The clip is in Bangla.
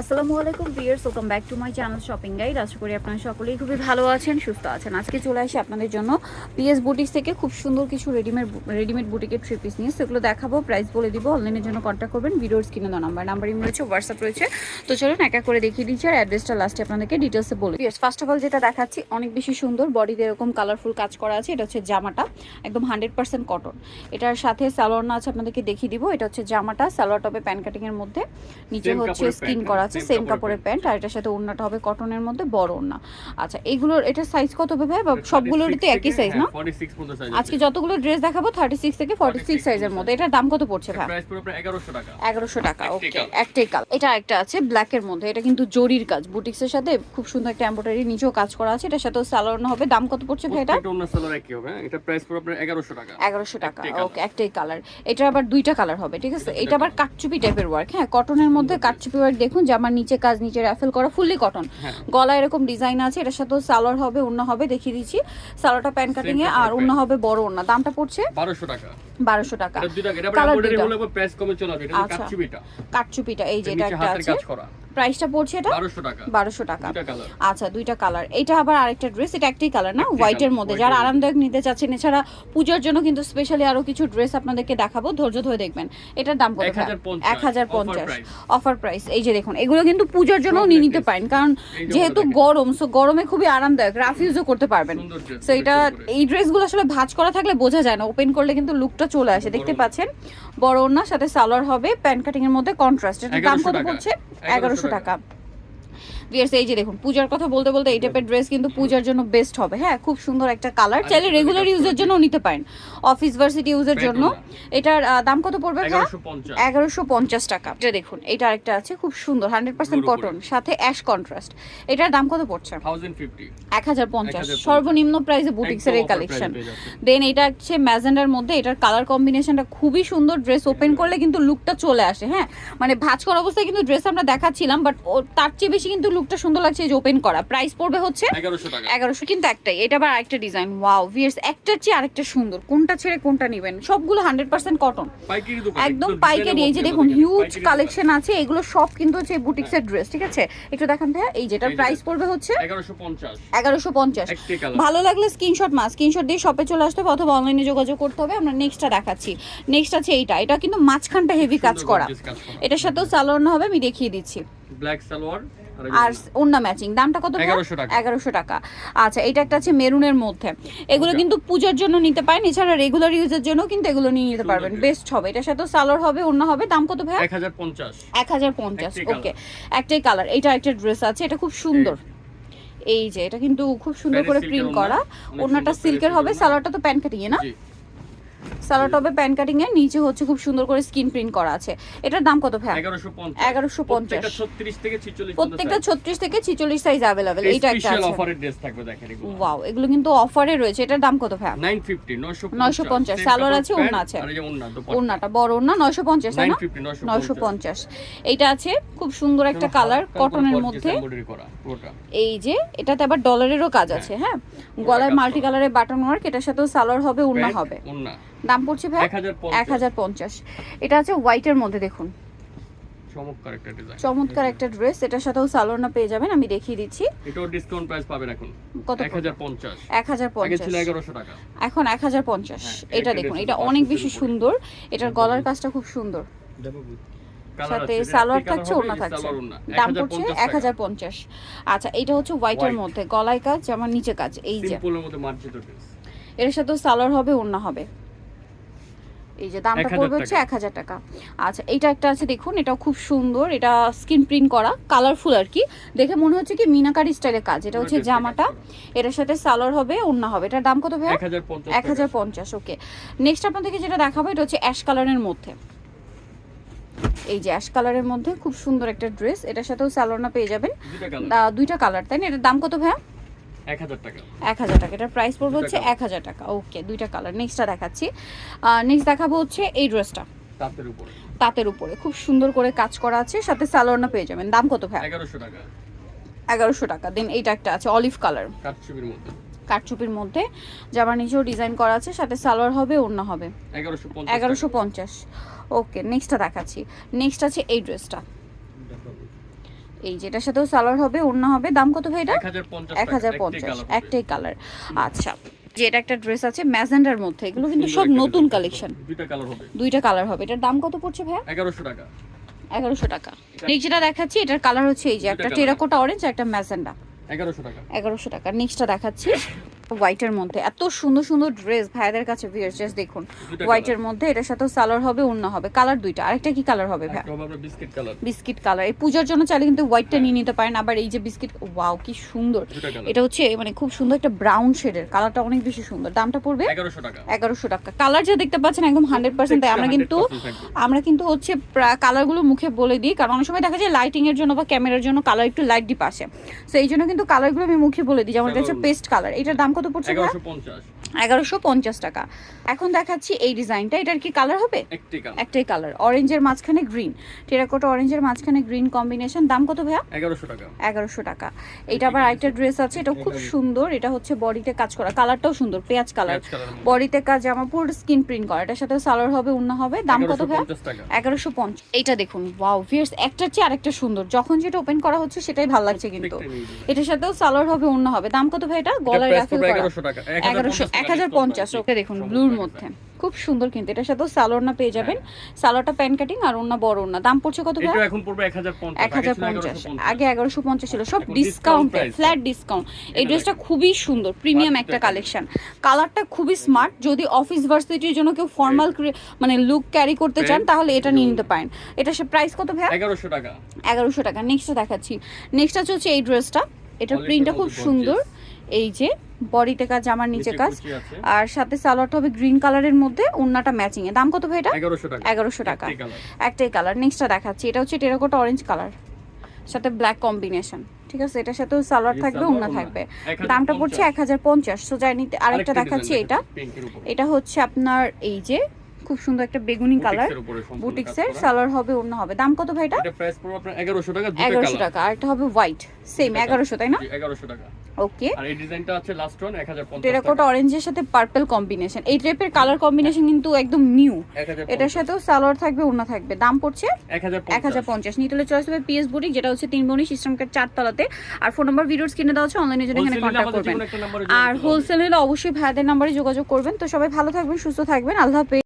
আসসালামু আলাইকুম viewers welcome back to my channel shopping guide আশা করি আপনারা সকলেই খুবই ভালো আছেন সুস্থ আছেন। আজকে চলে আসি আপনাদের জন্য পিএস বুটিক্স থেকে খুব সুন্দর কিছু রেডিমেড রেডিমেড বুটিকের থ্রি পিস নিয়ে। সেগুলো দেখাবো প্রাইস বলে দিব অনলাইনের জন্য কন্ট্যাক্ট করবেন ভিডিওর স্ক্রিনে দেওয়া নাম্বার নাম্বার ইম রয়েছে হোয়াটসঅ্যাপ রয়েছে। তো চলুন এক এক করে দেখিয়ে দিচ্ছি আর অ্যাড্রেসটা লাস্টে আপনাদেরকে ডিটেলসে বলি ভিয়ার্স ফার্স্ট অফ অল যেটা দেখাচ্ছি অনেক বেশি সুন্দর বডিতে এরকম কালারফুল কাজ করা আছে এটা হচ্ছে জামাটা একদম হান্ড্রেড পার্সেন্ট কটন এটার সাথে সালোয়ার না আছে আপনাদেরকে দেখিয়ে দিব এটা হচ্ছে জামাটা সালোয়ার টপে প্যান কাটিং এর মধ্যে নিচে হচ্ছে স্কিন করা আছে সেম কাপড়ের প্যান্ট আর এটার সাথে ওড়নাটা হবে কটনের মধ্যে বড় ওড়না। আচ্ছা এগুলোর এটা সাইজ কত হবে ভাই সবগুলোরই তো একই সাইজ না? 46 পর্যন্ত সাইজ আজকে যতগুলো ড্রেস দেখাবো থার্টি সিক্স থেকে ফর্টি সিক্স সাইজের মধ্যে। এটার দাম কত পড়ছে ভাই? প্রাইস পুরো প্রায় 1100 টাকা। এগারোশো টাকা ওকে একটাই কাল এটা একটা আছে ব্ল্যাকের মধ্যে। এটা কিন্তু জরির কাজ। বুটিক্সের সাথে খুব সুন্দর একটা এম্ব্রয়ডারি নিচেও কাজ করা আছে। এটার সাথেও সালোয়ার হবে। দাম কত পড়ছে ভাই এটা? হ্যাঁ? এটা প্রাইস পুরো প্রায় 1100 টাকা। এগারোশো টাকা ওকে একটাই কালার এটা আবার দুইটা কালার হবে ঠিক আছে? এটা আবার কাটচুপি টাইপের ওয়ার্ক হ্যাঁ? কটনের মধ্যে কাটচুপি ওয়ার্ক দেখুন যে আমার নিচে কাজ নিচে র্যাফেল করা ফুললি কটন। গলা এরকম ডিজাইন আছে এটার সাথে সালোয়ার হবে অন্য হবে দেখিয়ে দিচ্ছি। সালোয়ারটা প্যান কাটিং এ আর অন্য হবে বড় অন্য দামটা পড়ছে 1200 টাকা। বারোশো টাকা। প্রাইস কমে চলে আসবে। এটা আচ্ছা। কাটচুপিটা এই যে এটা একটা আছে। প্রাইসটা পড়ছে এটা? 1200 টাকা। বারোশো টাকা। আচ্ছা দুইটা কালার। এটা আবার আরেকটা ড্রেস এটা একটাই কালার না? হোয়াইটের মধ্যে। যারা আরামদায়ক নিতে চাচ্ছেন এছাড়া পূজার জন্য কিন্তু স্পেশালি আরও কিছু ড্রেস আপনাদেরকে দেখাবো। ধৈর্য ধরে দেখবেন। এটার দাম কত? 1050 এক হাজার পঞ্চাশ। অফার প্রাইস এই যে দেখুন এগুলো কিন্তু পূজার জন্য নিয়ে নিতে পারেন। কারণ যেহেতু গরম সো গরমে খুবই আরামদায়ক। রাফ ইউজও করতে পারবেন। সো এটা এই ড্রেসগুলো আসলে ভাঁজ করা থাকলে বোঝা যায় না। ওপেন করলে কিন্তু লুকটা চলে আসে। দেখতে পাচ্ছেন? বড় ওড়নার সাথে সালোয়ার হবে প্যান্ট কাটিং এর মধ্যে কন্ট্রাস্ট এটার দাম কত পড়ছে? 1100 এগারোশো টাকা। ভিয়ার্স এই যে দেখুন পূজার কথা বলতে বলতে এই টাইপের ড্রেস কিন্তু পূজার জন্য বেস্ট হবে। হ্যাঁ খুব সুন্দর একটা কালার চাইলে রেগুলার ইউজের জন্য নিতে পারেন। অফিস ভার্সিটি ইউজের জন্য। এটার দাম কত পড়বে এগারোশো পঞ্চাশ। টাকা। এটা দেখুন এটা আরেকটা আছে খুব সুন্দর হান্ড্রেড পার্সেন্ট কটন সাথে অ্যাশ কন্ট্রাস্ট এটার দাম কত পড়ছে? এক হাজার পঞ্চাশ। সর্বনিম্ন প্রাইসে বুটিক্সের এই কালেকশন। দেন এটা হচ্ছে ম্যাজেন্ডার মধ্যে এটার কালার কম্বিনেশনটা খুবই সুন্দর। ড্রেস ওপেন করলে কিন্তু লুকটা চলে আসে হ্যাঁ? মানে ভাঁজ করা অবস্থায় কিন্তু ড্রেস আমরা দেখাচ্ছিলাম বাট তার চেয়ে বেশি কিন্তু লুকটা সুন্দর লাগছে এই যে ওপেন করা। প্রাইস পড়বে হচ্ছে 1100 টাকা। এগারোশো কিন্তু একটাই এটা আবার আরেকটা ডিজাইন ওয়াও ভিয়ার্স একটার চেয়ে আরেকটা সুন্দর। কোনটা ছেড়ে কোনটা নেবেন? সবগুলো হান্ড্রেড পার্সেন্ট কটন পাইকারি দোকান একদম পাইকারি এই যে দেখুন হিউজ কালেকশন আছে এগুলো সব কিন্তু হচ্ছে বুটিক্সের ড্রেস ঠিক আছে? একটু দেখান ভাইয়া এই যেটার এই যে প্রাইস পড়বে হচ্ছে দোকান। 1150 এগারোশো পঞ্চাশ। ভালো লাগলে স্ক্রিনশট মা স্ক্রিনশট দিয়ে শপে চলে আসতে হবে অথবা অনলাইনে যোগাযোগ করতে হবে আমরা নেক্সটটা দেখাচ্ছি। নেক্সট আছে এইটা এটা কিন্তু মাঝখানটা হেভি কাজ করা। এটার সাথেও সালোয়ার না হবে আমি দেখিয়ে দিচ্ছি। ব্ল্যাক সালোয়ার আর এই আর যে ওন্না ম্যাচিং দামটা কত এগারোশো টাকা। আচ্ছা এটা একটা আছে মেরুনের মধ্যে। এগুলো কিন্তু পূজার জন্য নিতে পারেন। এছাড়া রেগুলার ইউজের জন্য কিন্তু এগুলো নিয়ে নিতে পারবেন। বেস্ট হবে। এটার সাথে সালোয়ার হবে অন্য হবে। দাম কত ভাইয়া? 1050 এক হাজার পঞ্চাশ। ওকে একটাই কালার এটা একটা ড্রেস আছে। এটা খুব সুন্দর। এই যে এটা কিন্তু খুব সুন্দর করে প্রিন্ট করা। ওড়নাটা সিল্কের হবে। সালোয়ারটা তো প্যান্ট কাটিয়ে না সালোয়ারটা হবে প্যান্ট কাটিং এর নিচে হচ্ছে খুব সুন্দর করে স্কিন প্রিন্ট করা আছে। এটার দাম কত ভাই 1150 এগারোশো পঞ্চাশ। প্রত্যেকটা 36 থেকে 46 প্রত্যেকটা ছত্রিশ থেকে ছিচল্লিশ সাইজ অ্যাভেলেবেল এইটা একটা স্পেশাল আছে। অফারের ড্রেস থাকবে দেখেন এগুলো। ওয়াও এগুলো কিন্তু অফারে রয়েছে। এটার দাম কত ভাই 950 950 950 সালোয়ার আছে, ওড়না আছে। আর এই যে ওড়না দুপাট্টা। ওড়নাটা বড় ওড়না নয়শো পঞ্চাশ তাই না? 950 নয়শো পঞ্চাশ। এইটা আছে খুব সুন্দর একটা কালার কটনের মধ্যে। এই যে এটাতে আবার ডলারেরও কাজ আছে হ্যাঁ? গলায় কাজ মাল্টি কালারের বাটন ওয়ার্ক এটার সাথেও সালোয়ার হবে ওড়না হবে। ওড়না। দাম পড়ছে ভাই? 1050 এক হাজার পঞ্চাশ। এটা আছে হোয়াইটের মধ্যে দেখুন। চমৎকার একটা ডিজাইন চমৎকার একটা ড্রেস এটার সাথেও সালোয়ার না পেয়ে যাবেন আমি দেখিয়ে দিচ্ছি। এটাও ডিসকাউন্ট প্রাইস পাবেন এখন। কত? 1050 এক হাজার আগে ছিল 1100 টাকা। এখন এক হাজার পঞ্চাশ। হ্যাঁ, এটা দেখুন এটা অনেক বেশি সুন্দর। এটার গলার কাজটা খুব সুন্দর। সাথে সালোয়ার থাকছে ওড়না থাকছে। দাম পড়ছে টাকা। এক হাজার পঞ্চাশ। আচ্ছা এটা হচ্ছে হোয়াইটের। মধ্যে গলায় কাজ আমার নিচে কাজ এই যে। সিম্পলের মধ্যে মার্জিত ড্রেস এর সাথেও সালোয়ার হবে ওড়না হবে। এই যে দামটা পড়বে হচ্ছে এক হাজার টাকা। আচ্ছা এটা একটা আছে দেখুন এটাও খুব সুন্দর এটা স্কিন প্রিন্ট করা কালারফুল আর কি। দেখে মনে হচ্ছে কি মিনাকারি স্টাইলের কাজ এটা হচ্ছে জামাটা এটার সাথে সালোয়ার হবে ওড়না হবে। এটার দাম কত ভাই এক হাজার পঞ্চাশ ওকে নেক্সট আপনাদেরকে যেটা দেখাবো এটা হচ্ছে অ্যাশ কালারের মধ্যে। এই যে অ্যাশ কালারের মধ্যে খুব সুন্দর একটা ড্রেস এটার সাথেও সালোয়ারনা পেয়ে যাবেন। দুইটা কালার দুইটা কালার তাই না? এটার দাম কত ভাইয়া? 1000 টাকা। এক হাজার টাকা। এটার প্রাইস পড়বে হচ্ছে colour। এক হাজার টাকা। ওকে দুইটা কালার নেক্সটটা দেখাচ্ছি। নেক্সট দেখাবো হচ্ছে এই ড্রেসটা তাঁতের উপরে। তাঁতের উপরে। খুব সুন্দর করে কাজ করা আছে সাথে সালোয়ারনা পেয়ে যাবেন। দাম কত ভাই 1100 টাকা। এগারোশো টাকা। দেন এইটা একটা আছে অলিভ কালার কাটছবির মধ্যে। কাঠচুপির মধ্যে। জামার নিচেও ডিজাইন করা আছে সাথে সালোয়ার হবে ওড়না হবে। 1150 এগারোশো পঞ্চাশ। ওকে নেক্সটটা দেখাচ্ছি। নেক্সট আছে এই ড্রেসটা এই যেটার সাথেও সালোয়ার হবে অন্য হবে। দাম কত ভাই এটা এক হাজার পঞ্চাশ একটাই কালার আচ্ছা যে এটা একটা ড্রেস আছে ম্যাজেন্ডার মধ্যে এগুলো কিন্তু সব নতুন কালেকশন দুইটা কালার হবে। দুইটা কালার হবে। এটার দাম কত পড়ছে ভাইয়া? এগারোশো টাকা। এগারোশো টাকা। নেক্সট যেটা দেখাচ্ছি এটার কালার হচ্ছে এই যে একটা টেরাকোটা অরেঞ্জ একটা ম্যাজেন্ডা। এগারোশো টাকা। এগারোশো টাকা। নেক্সটটা দেখাচ্ছি। হোয়াইটের মধ্যে। এত সুন্দর সুন্দর ড্রেস ভাইয়াদের কাছে ভিয়ার জাস্ট দেখুন। হোয়াইটের মধ্যে এটার সাথেও সালোয়ার হবে অন্য হবে। কালার দুইটা। আরেকটা কি কালার হবে একটা বিস্কিট কালার বিস্কিট কালার এই পূজার জন্য চাইলে কিন্তু হোয়াইটটা নিয়ে নিতে পারেন। আবার এই যে বিস্কিট ওয়াও কি সুন্দর। এটা হচ্ছে মানে খুব সুন্দর একটা ব্রাউন শেডের কালারটা অনেক বেশি সুন্দর। দামটা পড়বে? এগারোশো টাকা। কালার যা দেখতে পাচ্ছেন একদম হান্ড্রেড পার্সেন্ট তাই আমরা কিন্তু আমরা কিন্তু হচ্ছে কালারগুলো মুখে বলে দিই। কারণ অনেক সময় দেখা যায় লাইটিং এর জন্য বা ক্যামেরার জন্য কালার একটু লাইট ডিপ আসে। তো এই জন্য কিন্তু কালারগুলো আমি মুখে বলে দিই। যেমন এটা হচ্ছে পেস্ট কালার এটার দাম কত পড়ছে এগারোশো পঞ্চাশ। এগারোশো পঞ্চাশ টাকা। এখন দেখাচ্ছি এই ডিজাইনটা। এটার কি কালার হবে? একটাই কালার অরেঞ্জের মাঝখানে গ্রিন টেরাকোটা অরেঞ্জের মাঝখানে গ্রিন কম্বিনেশন দাম কত ভাইয়া? এগারোশো টাকা। এগারোশো টাকা। এটা আবার আরেকটা ড্রেস আছে। এটা খুব সুন্দর। এটা হচ্ছে বডিতে কাজ করা। কালারটাও সুন্দর। পেঁয়াজ কালার। বডিতে কাজ জামা পুরো স্কিন প্রিন্ট করা। এটার সাথে সালোয়ার হবে উন্না হবে। দাম কত ভাইয়া? 1150 টাকা। এগারোশো পঞ্চাশ। এইটা দেখুন। ওয়াও ভিয়ার্স একটার চেয়ে আরেকটা সুন্দর। যখন যেটা ওপেন করা হচ্ছে সেটাই ভালো লাগছে কিন্তু। এটার সাথেও সালোয়ার হবে অন্য হবে। দাম কত ভাই এটা? গলায় 1100 টাকা। এগারোশো এক হাজার পঞ্চাশ ওকে দেখুন ব্লুর মধ্যে। খুব সুন্দর কিন্তু এটার সাথেও সালোয়ার না পেয়ে যাবেন। সালোয়ারটা প্যান কাটিং আর অন্য বড় অন্য দাম পড়ছে কত ভাই এখন পড়বে 1050 এক হাজার পঞ্চাশ। আগে এগারোশো পঞ্চাশ ছিল সব ডিসকাউন্টে। ফ্ল্যাট ডিসকাউন্ট এই ড্রেসটা খুবই সুন্দর প্রিমিয়াম একটা কালেকশন কালারটা খুবই স্মার্ট যদি অফিস ভার্সিটির জন্য কেউ ফর্মাল মানে লুক ক্যারি করতে চান তাহলে এটা নিয়ে নিতে পারেন। এটা সে প্রাইস কত ভাইয়া? 1100 টাকা। এগারোশো টাকা। নেক্সটটা দেখাচ্ছি। নেক্সট হচ্ছে এই ড্রেসটা। এটার প্রিন্টটা খুব সুন্দর। এই যে বডিতে কাজ জামার নিচে কাজ। আর সাথে সালোয়ারটা হবে গ্রিন কালারের মধ্যে ওন্নাটা ম্যাচিং এ দাম কত ভাই এটা? এগারোশো টাকা। একটাই কালার নেক্সটটা দেখাচ্ছি। এটা হচ্ছে টেরাকোটা অরেঞ্জ কালার সাথে ব্ল্যাক কম্বিনেশন ঠিক আছে? এটার সাথেও সালোয়ার থাকবে ওন্না থাকবে। দামটা পড়ছে এক হাজার পঞ্চাশ। সো যাই নিতে আরেকটা দেখাচ্ছি এটা। এটা হচ্ছে আপনার এই যে খুব সুন্দর একটা বেগুনি কালার। বুটিক্সের সালোয়ার হবে অন্য হবে। দাম কত ভাই এটা? প্রাইস পড়বে আপনার 1100 টাকা দুটো কালার। টাকা আর এটা হবে হোয়াইট সেম এগারোশো তাই না? 1100 টাকা। ওকে আর এই ডিজাইনটা আছে লাস্ট ওয়ান 1050 টেরাকোটা অরেঞ্জের সাথে পার্পল কম্বিনেশন এই টাইপের কালার কম্বিনেশন কিন্তু একদম নিউ এটার সাথেও সালোয়ার থাকবে ওনা থাকবে। দাম পড়ছে? 1050 এক হাজার পঞ্চাশ। নিতলে চলে আসবে পিএস বুটিক যেটা হচ্ছে তিন বনি চারতলাতে। আর ফোন নাম্বার ভিডিওর স্ক্রিনে দেওয়া আছে অনলাইনে জন্য এখানে করবেন। আর হোলসেল হলে অবশ্যই ভাইদের নাম্বারে যোগাযোগ করবেন। তো সবাই ভালো থাকবেন সুস্থ থাকবেন। আল্লাহ হাফেজ।